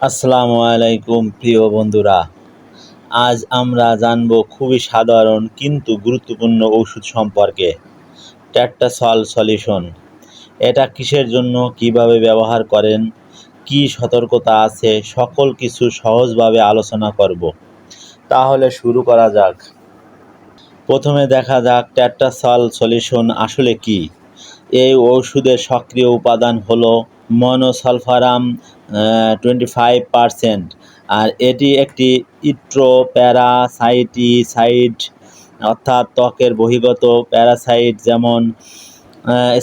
আসসালামু আলাইকুম, প্রিয় বন্ধুরা। আজ আমরা জানব খুবই সাধারণ কিন্তু গুরুত্বপূর্ণ ওষুধ সম্পর্কে ট্যাট্টাসল সলিউশন। এটা কিসের জন্য, কীভাবে ব্যবহার করেন, কি সতর্কতা আছে, সকল কিছু সহজভাবে আলোচনা করব। তাহলে শুরু করা যাক। প্রথমে দেখা যাক ট্যাট্টাসল সলিউশন আসলে কি। এই ওষুধের সক্রিয় উপাদান হলো মনোসালফারাম টোয়েন্টি ফাইভ পারসেন্ট আর এটি একটি ইট্রো, প্যারাসাইটিসাইড, অর্থাৎ ত্বকের বহির্গত প্যারাসাইট যেমন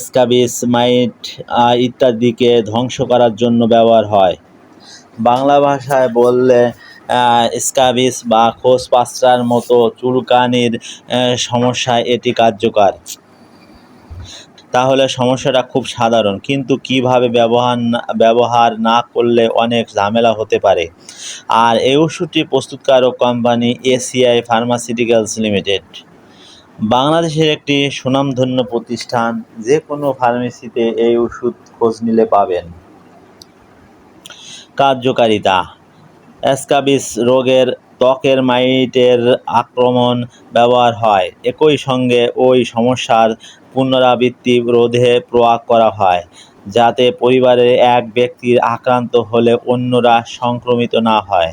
স্কাবিস, মাইট ইত্যাদিকে ধ্বংস করার জন্য ব্যবহার হয়। বাংলা ভাষায় বললে স্কাবিস বা খোস পাস্তার মতো চুলকানির সমস্যায় এটি কার্যকর। তাহলে সমস্যাটা খুব সাধারণ। কিন্তু কীভাবে ব্যবহার ব্যবহার না করলে অনেক ঝামেলা হতে পারে? আর এই ওষুধটি প্রস্তুতকারক কোম্পানি এসিআই ফার্মাসিউটিক্যালস লিমিটেড। বাংলাদেশের একটি সুনামধন্য প্রতিষ্ঠান যে কোনো ফার্মেসিতে এই ওষুধ খোঁজ নিলে পাবেন। কার্যকারিতা। অ্যাসকাবিস রোগের ত্বকের মাইটের আক্রমণ ব্যবহার হয়। একই সঙ্গে ওই সমস্যার পুনরাবৃত্তি রোধে প্রয়োগ করা হয়, যাতে পরিবারের এক ব্যক্তির আক্রান্ত হলে অন্যরা সংক্রমিত না হয়।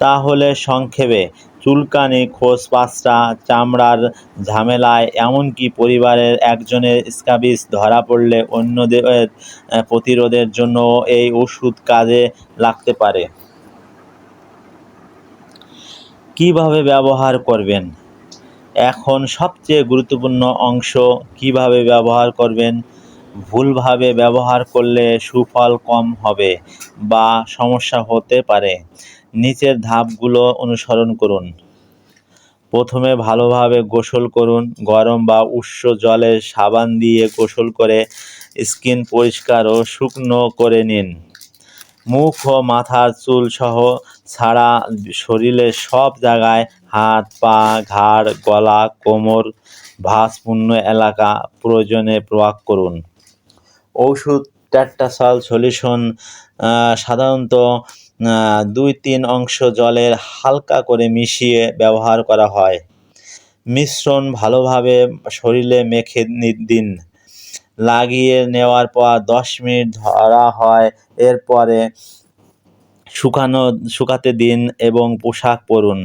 তাহলে সংক্ষেপে, চুলকানি খোসপাঁচটা চামড়ার ঝামেলায় এমনকি পরিবারের একজনের স্কাবিস ধরা পড়লে অন্যদের প্রতিরোধের জন্য এই ওষুধ কাজে লাগতে পারে। কীভাবে ব্যবহার করবেন? এখন সবচেয়ে গুরুত্বপূর্ণ অংশ কীভাবে ব্যবহার করবেন? ভুলভাবে ব্যবহার করলে সুফল কম হবে বা সমস্যা হতে পারে। নিচের ধাপগুলো অনুসরণ করুন। প্রথমে ভালোভাবে গোসল করুন। গরম বা উষ্ণ জলে সাবান দিয়ে গোসল করে স্কিন পরিষ্কার ও শুকনো করে নিন। মুখ ও মাথার চুল সহ ছাড়া শরীরের সব জায়গায় হাত, পা, ঘাড়, গলা, কোমর, ভাঁজপূর্ণ এলাকা প্রয়োজনে প্রয়োগ করুন। ঔষধ ট্যাট্টাসল সলিউশন সাধারণত দুই তিন অংশ জলের হালকা করে মিশিয়ে ব্যবহার করা হয়। মিশ্রণ ভালোভাবে শরীরে মেখে দিন। লাগিয়ে নেওয়ার পর দশ মিনিট ধরা হয়। এরপরে শুকানো, শুকাতে দিন এবং পোশাক পরুন।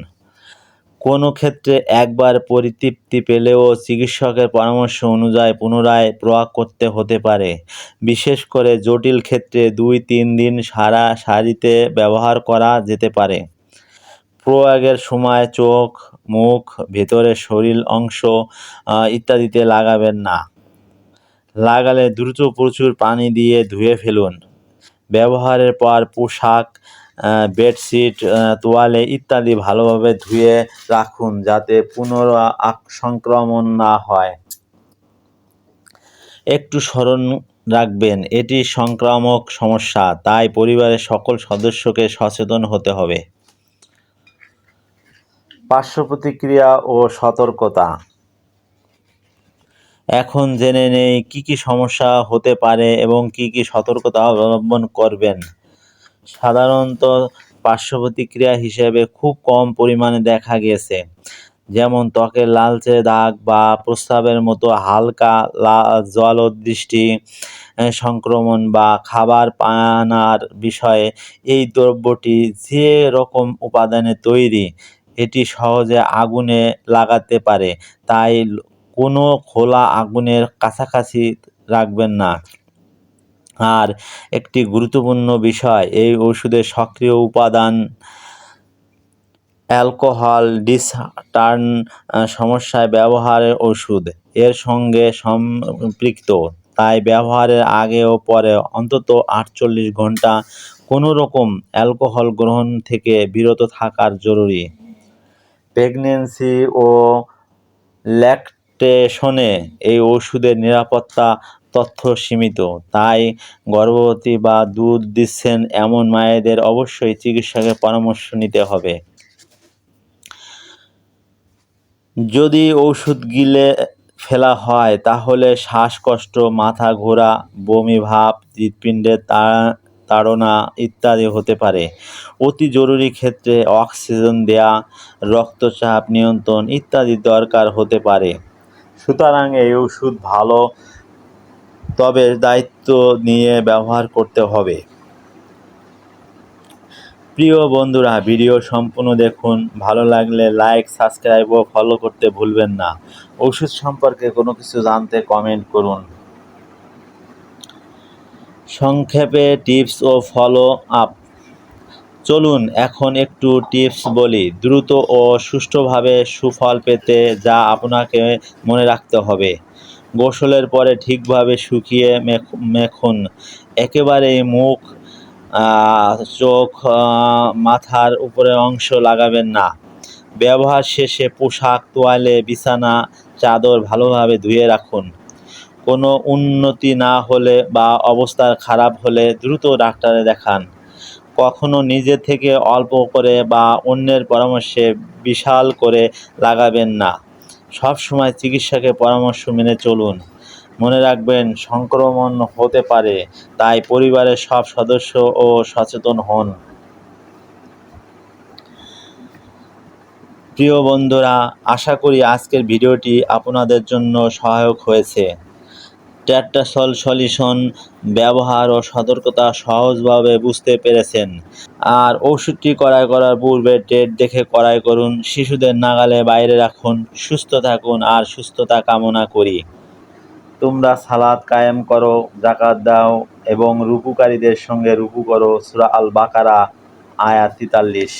কোনো ক্ষেত্রে একবার পরিতৃপ্তি পেলেও চিকিৎসকের পরামর্শ অনুযায়ী পুনরায় প্রয়োগ করতে হতে পারে। বিশেষ করে জটিল ক্ষেত্রে দুই, তিন দিন সারা সারিতে ব্যবহার করা যেতে পারে। প্রয়োগের সময় চোখ, মুখ, ভেতরের শরীর অংশ ইত্যাদিতে লাগাবেন না। লাগালে দ্রুত প্রচুর পানি দিয়ে ধুয়ে ফেলুন। ব্যবহারের পর পোশাক বেডশিট তোয়ালে ইত্যাদি ভালোভাবে ধুয়ে রাখুন যাতে পুনরা সংক্রমণ না হয়। একটু স্মরণ রাখবেন, এটি সংক্রামক সমস্যা, তাই পরিবারের সকল সদস্যকে সচেতন হতে হবে। পার্শ্ব প্রতিক্রিয়া ও সতর্কতা। এখন জেনে নেই কি কি সমস্যা হতে পারে এবং কি কি সতর্কতা অবলম্বন করবেন। সাধারণত পার্শ্ব প্রতিক্রিয়া হিসেবে খুব কম পরিমাণে দেখা গেছে। যেমন ত্বকের লালচে দাগ বা প্রস্রাবের মতো হালকা জলদৃষ্টি সংক্রমণ বা খাবার পানার বিষয়ে এই দ্রব্যটি যে রকম উপাদানে তৈরি, এটি সহজে আগুনে লাগাতে পারে। তাই কোনো খোলা আগুনের কাছাকাছি রাখবেন না। আর একটি গুরুত্বপূর্ণ বিষয়, এই ওষুধের সক্রিয় উপাদান অ্যালকোহল ডিসটার্ন সমস্যায় ব্যবহারের ওষুধ। এর সঙ্গে সম্পৃক্ত, তাই ব্যবহারের আগে ও পরে অন্তত আটচল্লিশ ঘণ্টা কোনো রকম অ্যালকোহল গ্রহণ থেকে বিরত থাকার জরুরি। প্রেগনেন্সি ও ল্যাকটেশনে এই ওষুধের নিরাপত্তা তথ্য সীমিত। তাই গর্ভবতী বা দুধ দিচ্ছেন এমন মায়েদের অবশ্যই চিকিৎসকের পরামর্শ নিতে হবে। যদি ওষুধ গিলে ফেলা হয়, তাহলে শ্বাসকষ্ট, মাথা ঘোরা, বমি ভাব হৃৎপিণ্ডে তাড়না ইত্যাদি হতে পারে। অতি জরুরি ক্ষেত্রে অক্সিজেন দেয়া, রক্তচাপ নিয়ন্ত্রণ ইত্যাদি দরকার হতে পারে। সুতরাং এই ওষুধ ভালো, তবে দায়িত্ব নিয়ে ব্যবহার করতে হবে। প্রিয় বন্ধুরা, ভিডিও সম্পূর্ণ দেখুন। ভালো লাগলে লাইক, সাবস্ক্রাইব ও ফলো করতে ভুলবেন না। ওষুধ সম্পর্কে কোনো কিছু জানতে কমেন্ট করুন। সংক্ষেপে টিপস ও ফলো আপ চলুন এখন একটু টিপস বলি। দ্রুত ও সুষ্ঠুভাবে সুফল পেতে যা আপনাকে মনে রাখতে হবে। গোসলের পরে ঠিকভাবে শুকিয়ে মেখুন। একেবারেই মুখ চোখ মাথার উপরের অংশ লাগাবেন না। ব্যবহার শেষে পোশাক, তোয়ালে, বিছানা, চাদর ভালোভাবে ধুয়ে রাখুন। কোনো উন্নতি না হলে বা অবস্থা খারাপ হলে দ্রুত ডাক্তারে দেখান। কখনো নিজে থেকে অল্প করে বা অন্যের পরামর্শে বিশাল করে লাগাবেন না। সব সময় চিকিৎসকের পরামর্শ মেনে চলুন। মনে রাখবেন, সংক্রমণ হতে পারে, তাই পরিবারের সব সদস্য ও সচেতন হন। প্রিয় বন্ধুরা, আশা করি আজকের ভিডিওটি আপনাদের জন্য সহায়ক হয়েছে। ট্যাটাসল সলিউশন, ব্যবহার ও সতর্কতা সহজভাবে বুঝতে পেরেছেন। আর ওষুধটি ক্রয় করার পূর্বে ডেট দেখে ক্রয় করুন, শিশুদের নাগালে বাইরে রাখুন, সুস্থ থাকুন আর সুস্থতা কামনা করি। তোমরা সালাদ কায়েম করো জাকাত দাও এবং রুকুকারীদের সঙ্গে রুকু করো, সুরা আল বাকারা আয়াত তিতাল্লিশ।